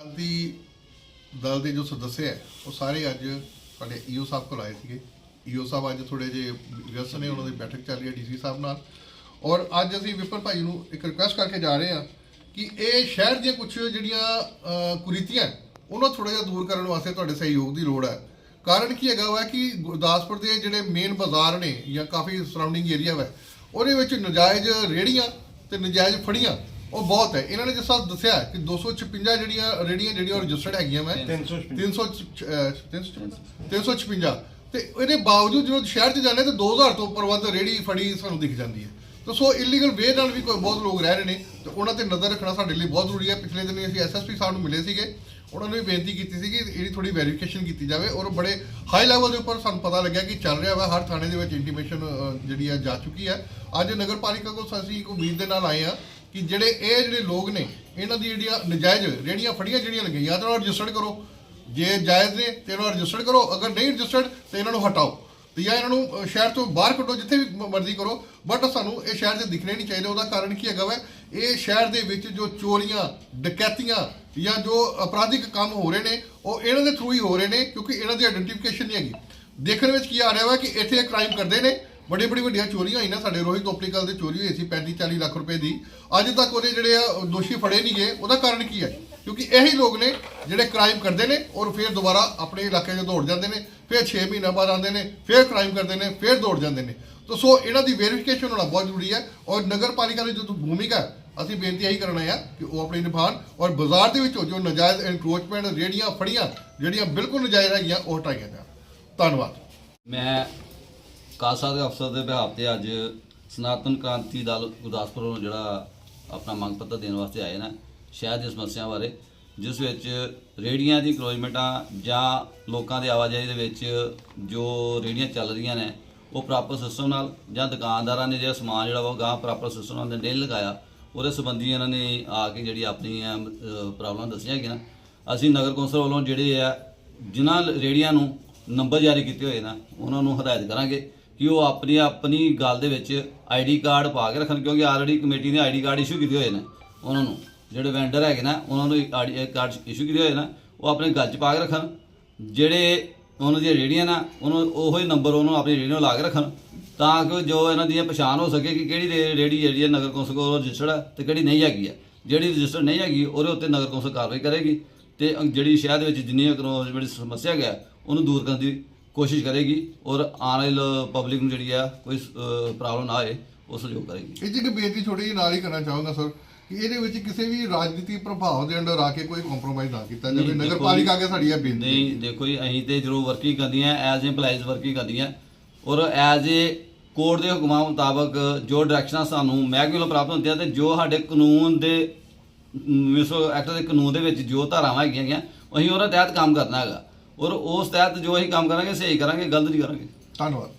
ਸ਼ਾਂਤੀ ਦਲ ਦੇ ਜੋ ਸਦੱਸਿਆ ਹੈ, ਉਹ ਸਾਰੇ ਅੱਜ ਸਾਡੇ ਈਓ ਸਾਹਿਬ ਕੋਲ ਆਏ ਸੀਗੇ। ਈਓ ਸਾਹਿਬ ਅੱਜ ਥੋੜੇ ਜੇ ਵਿਅਸਤ ਨੇ, ਉਹਨਾਂ ਦੀ ਬੈਠਕ ਚੱਲ ਰਹੀ ਹੈ ਡੀਸੀ ਸਾਹਿਬ ਨਾਲ। ਔਰ ਅੱਜ ਅਸੀਂ ਵਿਪਨ ਭਾਈ ਨੂੰ ਇੱਕ ਰਿਕੁਐਸਟ ਕਰਕੇ ਜਾ ਰਹੇ ਹਾਂ ਕਿ ਇਹ ਸ਼ਹਿਰ ਦੀਆਂ ਕੁਝ ਜਿਹੜੀਆਂ ਕੁਰੀਤੀਆਂ ਉਹਨਾਂ ਥੋੜਾ ਜਿਹਾ ਦੂਰ ਕਰਨ ਵਾਸਤੇ ਤੁਹਾਡੇ ਸਹਿਯੋਗ ਦੀ ਲੋੜ ਹੈ। ਕਾਰਨ ਕੀ ਹੈਗਾ ਵਾ ਕਿ ਗੁਰਦਾਸਪੁਰ ਦੇ ਜਿਹੜੇ ਮੇਨ ਬਾਜ਼ਾਰ ਨੇ ਜਾਂ ਕਾਫੀ ਸਰਾਊਂਡਿੰਗ ਏਰੀਆ ਵਾ, ਉਹਦੇ ਵਿੱਚ ਨਜਾਇਜ਼ ਰੇੜੀਆਂ ਤੇ ਨਜਾਇਜ਼ ਫੜੀਆਂ ਉਹ ਬਹੁਤ ਹੈ। ਇਹਨਾਂ ਨੇ ਜਿਸ ਤਰ੍ਹਾਂ ਦੱਸਿਆ ਕਿ 256 ਜਿਹੜੀਆਂ ਰੇੜੀਆਂ ਜਿਹੜੀਆਂ ਰਜਿਸਟਰਡ ਹੈਗੀਆਂ ਮੈਂ। 356 356 ਤੇ ਇਹਦੇ ਬਾਵਜੂਦ ਜਦੋਂ ਸ਼ਹਿਰ 'ਚ ਜਾਂਦੇ ਤਾਂ 2000 ਤੋਂ ਉੱਪਰ ਵੱਧ ਰੇੜੀ ਫੜੀ ਸਾਨੂੰ ਦਿਖ ਜਾਂਦੀ ਹੈ। ਤਾਂ ਸੋ ਇਲੀਗਲ ਵੇ ਨਾਲ ਵੀ ਕੋਈ ਬਹੁਤ ਲੋਕ ਰਹਿ ਰਹੇ ਨੇ। ਤੇ ਉਹਨਾਂ ਤੇ ਨਜ਼ਰ ਰੱਖਣਾ ਸਾਡੇ ਲਈ ਬਹੁਤ ਜ਼ਰੂਰੀ ਹੈ। ਪਿਛਲੇ ਦਿਨ ਅਸੀਂ ਐਸਐਸਪੀ ਸਾਹਿਬ ਨੂੰ ਮਿਲੇ ਸੀਗੇ। ਉਹਨਾਂ ਨੂੰ ਵੀ ਬੇਨਤੀ ਕੀਤੀ ਸੀ ਕਿ ਇਹਦੀ ਥੋੜੀ ਵੈਰੀਫਿਕੇਸ਼ਨ ਕੀਤੀ ਜਾਵੇ ਔਰ ਬੜੇ ਹਾਈ ਲੈਵਲ ਦੇ ਉੱਪਰ ਸਾਨੂੰ ਪਤਾ ਲੱਗਿਆ ਕਿ ਚੱਲ ਰਿਹਾ ਵਾ। ਹਰ ਥਾਣੇ ਦੇ ਵਿੱਚ ਇੰਟੀਮੇਸ਼ਨ ਜਿਹੜੀ ਆ ਜਾ ਚੁੱਕੀ ਹੈ। ਅੱਜ ਨਗਰ ਪਾਲਿਕਾ ਕੋਲ ਅਸੀਂ ਇੱਕ ਉਮੀਦ ਦੇ ਨਾਲ ਆਏ ਆ ਕਿ ਜਿਹੜੇ ਇਹ ਜਿਹੜੇ ਲੋਕ ਨੇ, ਇਹਨਾਂ ਦੀ ਜਿਹੜੀਆਂ ਨਜਾਇਜ਼ ਰੇੜੀਆਂ ਫੜੀਆਂ ਜਿਹੜੀਆਂ ਲੱਗੀਆਂ ਜਾਂ ਤਾਂ ਰਜਿਸਟਰਡ ਕਰੋ। ਜੇ ਜਾਇਜ਼ ਨੇ, ਤੇ ਇਹਨਾਂ ਨੂੰ ਰਜਿਸਟਰਡ ਕਰੋ। ਅਗਰ ਨਹੀਂ ਰਜਿਸਟਰਡ ਤੇ ਇਹਨਾਂ ਨੂੰ ਹਟਾਓ। ਤੇ ਜਾਂ ਇਹਨਾਂ ਨੂੰ ਸ਼ਹਿਰ ਤੋਂ ਬਾਹਰ ਕੱਢੋ, ਜਿੱਥੇ ਵੀ ਮਰਜ਼ੀ ਕਰੋ। ਬਟ ਸਾਨੂੰ ਇਹ ਸ਼ਹਿਰ 'ਚ ਦਿਖਣੇ ਨਹੀਂ ਚਾਹੀਦੇ, ਉਹਦਾ ਕਾਰਨ ਕੀ ਹੈਗਾ ਵਾ? ਇਹ ਸ਼ਹਿਰ ਦੇ ਵਿੱਚ ਜੋ ਚੋਰੀਆਂ, ਡਕੈਤੀਆਂ ਜਾਂ ਜੋ ਅਪਰਾਧਿਕ ਕੰਮ ਹੋ ਰਹੇ ਨੇ, ਉਹ ਇਹਨਾਂ ਦੇ ਥਰੂ ਹੀ ਹੋ ਰਹੇ ਨੇ, ਕਿਉਂਕਿ ਇਹਨਾਂ ਦੀ ਆਇਡੈਂਟੀਫਿਕੇਸ਼ਨ ਨਹੀਂ ਹੈਗੀ। ਦੇਖਣ ਵਿੱਚ ਕੀ ਆ ਰਿਹਾ ਵਾ ਕਿ ਇੱਥੇ ਇਹ ਕ੍ਰਾਈਮ ਕਰਦੇ ਨੇ ਬੜੀ ਬੜੀ ਵੱਡੀਆਂ ਚੋਰੀਆਂ ਹੋਈਆਂ ਸਾਡੇ ਰੋਹਿਤ ਓਪਟੀਕਲ ਦੇ ਚੋਰੀ ਹੋਈ ਸੀ 35 40 ਲੱਖ ਰੁਪਏ ਦੀ। ਅੱਜ ਤੱਕ ਉਹਦੇ ਜਿਹੜੇ ਆ ਦੋਸ਼ੀ ਫੜੇ ਨਹੀਂ ਗਏ। ਉਹਦਾ ਕਾਰਨ ਕੀ ਹੈ? ਕਿਉਂਕਿ ਇਹੀ ਲੋਕ ਨੇ ਜਿਹੜੇ ਕ੍ਰਾਈਮ ਕਰਦੇ ਨੇ ਔਰ ਫਿਰ ਦੁਬਾਰਾ ਆਪਣੇ ਇਲਾਕੇ 'ਚ ਦੌੜ ਜਾਂਦੇ ਨੇ, ਫਿਰ 6 ਮਹੀਨਾ ਬਾਅਦ ਆਉਂਦੇ ਨੇ, ਫਿਰ ਕ੍ਰਾਈਮ ਕਰਦੇ ਨੇ, ਫਿਰ ਦੌੜ ਜਾਂਦੇ ਨੇ। ਤਾਂ ਸੋ ਇਹਨਾਂ ਦੀ ਵੈਰੀਫਿਕੇਸ਼ਨ ਹੋਣਾ ਬਹੁਤ ਜ਼ਰੂਰੀ ਹੈ ਔਰ ਨਗਰ ਪਾਲਿਕਾ ਦੀ ਜੋ ਭੂਮਿਕਾ ਅਸੀਂ ਬੇਨਤੀ ਇਹੀ ਕਰਨਾ ਹੈ ਕਿ ਉਹ ਆਪਣੀ ਨਿਭਾਣ ਔਰ ਬਾਜ਼ਾਰ ਦੇ ਵਿੱਚੋਂ ਜੋ ਨਜਾਇਜ਼ ਐਨਕਰੋਚਮੈਂਟ ਰੇੜੀਆਂ ਫੜੀਆਂ, ਜਿਹੜੀਆਂ ਬਿਲਕੁਲ ਨਜਾਇਜ਼ ਹੈਗੀਆਂ, ਉਹ ਹਟਾਈਆਂ ਜਾਣ। ਧੰਨਵਾਦ। ਮੈਂ ਕਾਸਾ ਦੇ ਅਫਸਰ ਦੇ ਬਿਹਾਫ ਤੇ ਅੱਜ ਸਨਾਤਨ ਕ੍ਰਾਂਤੀ ਦਲ ਗੁਰਦਾਸਪੁਰ ਵੱਲੋਂ ਜਿਹੜਾ ਆਪਣਾ ਮੰਗ ਪੱਤਰ ਦੇਣ ਵਾਸਤੇ ਆਏ ਨੇ ਸ਼ਹਿਰ ਦੀ ਸਮੱਸਿਆ ਬਾਰੇ, ਜਿਸ ਵਿੱਚ ਰੇੜੀਆਂ ਦੀ ਕਲੋਜਮੈਂਟਾਂ ਜਾਂ ਲੋਕਾਂ ਦੀ ਆਵਾਜਾਈ ਦੇ ਵਿੱਚ ਜੋ ਰੇੜੀਆਂ ਚੱਲ ਰਹੀਆਂ ਨੇ, ਉਹ ਪ੍ਰਾਪਰ ਸਿਸਟਮ ਨਾਲ ਜਾਂ ਦੁਕਾਨਦਾਰਾਂ ਨੇ ਜਿਹੜਾ ਸਮਾਨ ਜਿਹੜਾ ਵਾ ਉਹ ਗਾਂ ਪ੍ਰਾਪਰ ਸਿਸਟਮ ਨਾਲ ਨਹੀਂ ਲਗਾਇਆ, ਉਹਦੇ ਸੰਬੰਧੀ ਇਹਨਾਂ ਨੇ ਆ ਕੇ ਜਿਹੜੀ ਆਪਣੀਆਂ ਪ੍ਰੋਬਲਮ ਦੱਸੀਆਂ ਹੈਗੀਆਂ ਅਸੀਂ ਨਗਰ ਕੌਂਸਲ ਵੱਲੋਂ ਜਿਹੜੇ ਆ, ਜਿਨ੍ਹਾਂ ਰੇੜੀਆਂ ਨੂੰ ਨੰਬਰ ਜਾਰੀ ਕੀਤੇ ਹੋਏ ਨਾ, ਉਹਨਾਂ ਨੂੰ ਹਦਾਇਤ ਕਰਾਂਗੇ। ਕਿ ਉਹ ਆਪਣੀ ਆਪਣੀ ਗੱਲ ਦੇ ਵਿੱਚ ਆਈਡੀ ਕਾਰਡ ਪਾ ਕੇ ਰੱਖਣ, ਕਿਉਂਕਿ ਆਲਰੇਡੀ ਕਮੇਟੀ ਨੇ ਆਈਡੀ ਕਾਰਡ ਇਸ਼ੂ ਕੀਤੇ ਹੋਏ ਨੇ ਉਹਨਾਂ ਨੂੰ। ਜਿਹੜੇ ਵੈਂਡਰ ਹੈਗੇ ਨਾ, ਉਹਨਾਂ ਨੂੰ ਆਈਡੀ ਕਾਰਡ ਇਸ਼ੂ ਕੀਤੇ ਹੋਏ ਨਾ, ਉਹ ਆਪਣੇ ਗੱਲ 'ਚ ਪਾ ਕੇ ਰੱਖਣ। ਜਿਹੜੇ ਉਹਨਾਂ ਦੀਆਂ ਰੇੜੀਆਂ ਨਾ, ਉਹਨੂੰ ਉਹੋ ਹੀ ਨੰਬਰ ਉਹਨੂੰ ਆਪਣੀ ਰੇੜੀ ਨੂੰ ਲਾ ਕੇ ਰੱਖਣ, ਤਾਂ ਕਿ ਜੋ ਇਹਨਾਂ ਦੀ ਪਛਾਣ ਹੋ ਸਕੇ ਕਿ ਕਿਹੜੀ ਰੇ- ਰੇੜੀ ਜਿਹੜੀ ਹੈ ਨਗਰ ਕੌਂਸਲ ਕੋਲ ਰਜਿਸਟਰਡ ਹੈ ਤੇ ਕਿਹੜੀ ਨਹੀਂ ਹੈਗੀ ਹੈ। ਜਿਹੜੀ ਰਜਿਸਟਰ ਨਹੀਂ ਹੈਗੀ, ਉਹਦੇ ਉੱਤੇ ਨਗਰ ਕੌਂਸਲ ਕਾਰਵਾਈ ਕਰੇਗੀ ਤੇ ਜਿਹੜੀ ਸ਼ਹਿਰ ਦੇ ਵਿੱਚ ਜਿੰਨੀ ਕਰੋ ਜਿਹੜੀ ਸਮੱਸਿਆ ਹੈ ਉਹਨੂੰ ਦੂਰ ਕਰਨ ਦੀ ਕੋਸ਼ਿਸ਼ ਕਰੇਗੀ ਔਰ ਆਉਣ ਵਾਲੀ ਪਬਲਿਕ ਨੂੰ ਜਿਹੜੀ ਆ ਕੋਈ ਪ੍ਰੋਬਲਮ ਨਾ ਆਏ ਉਹ ਸਹਿਯੋਗ ਕਰੇਗੀ। ਇਹ 'ਚ ਇੱਕ ਬੇਨਤੀ ਛੋਟੀ ਜਿਹੀ ਨਾਲ ਹੀ ਕਰਨਾ ਚਾਹੂੰਗਾ ਸਰ ਕਿ ਇਹਦੇ ਵਿੱਚ ਕਿਸੇ ਵੀ ਰਾਜਨੀਤੀ ਪ੍ਰਭਾਵ ਦੇ ਅੰਡਰ ਆ ਕੇ ਕੋਈ ਕੰਪਰੋਮਾਈਜ਼ ਨਾ ਕੀਤਾ ਜਾਵੇ। ਨਹੀਂ, ਨਗਰ ਦੇਖੋ ਪਾਲਿਕਾ ਅੱਗੇ ਸਾਡੀ ਇਹ ਬੇਨਤੀ। ਨਹੀਂ ਦੇਖੋ ਜੀ ਅਸੀਂ ਤੇ ਜਦੋਂ ਵਰਕਿੰਗ ਕਰਦੀਆਂ ਐਜ਼ ਇੰਪਲਾਈਜ਼ ਵਰਕਿੰਗ ਕਰਦੀਆਂ। ਔਰ ਐਜ਼ ਏ ਕੋਰਟ ਦੇ ਹੁਕਮਾਂ ਮੁਤਾਬਕ ਜੋ ਡਾਇਰੈਕਸ਼ਨਾਂ ਸਾਨੂੰ ਮਹਿਕਮੇ ਵੱਲੋਂ ਪ੍ਰਾਪਤ ਹੁੰਦੀਆਂ ਤੇ ਜੋ ਸਾਡੇ ਕਾਨੂੰਨ ਦੇ ਵਿਸ਼ਵ ਐਕਟ ਦੇ ਕਾਨੂੰਨ ਦੇ ਵਿੱਚ ਜੋ ਧਾਰਾਵਾਂ ਹੈਗੀਆਂ ਹੈਗੀਆਂ, ਅਸੀਂ ਉਹਨਾਂ ਤਹਿਤ ਕੰਮ ਕਰਨਾ ਹੈਗਾ। ਔਰ ਉਸ ਤਹਿਤ ਜੋ ਅਸੀਂ ਕੰਮ ਕਰਾਂਗੇ ਸਹੀ ਕਰਾਂਗੇ ਗਲਤ ਨਹੀਂ ਕਰਾਂਗੇ। ਧੰਨਵਾਦ।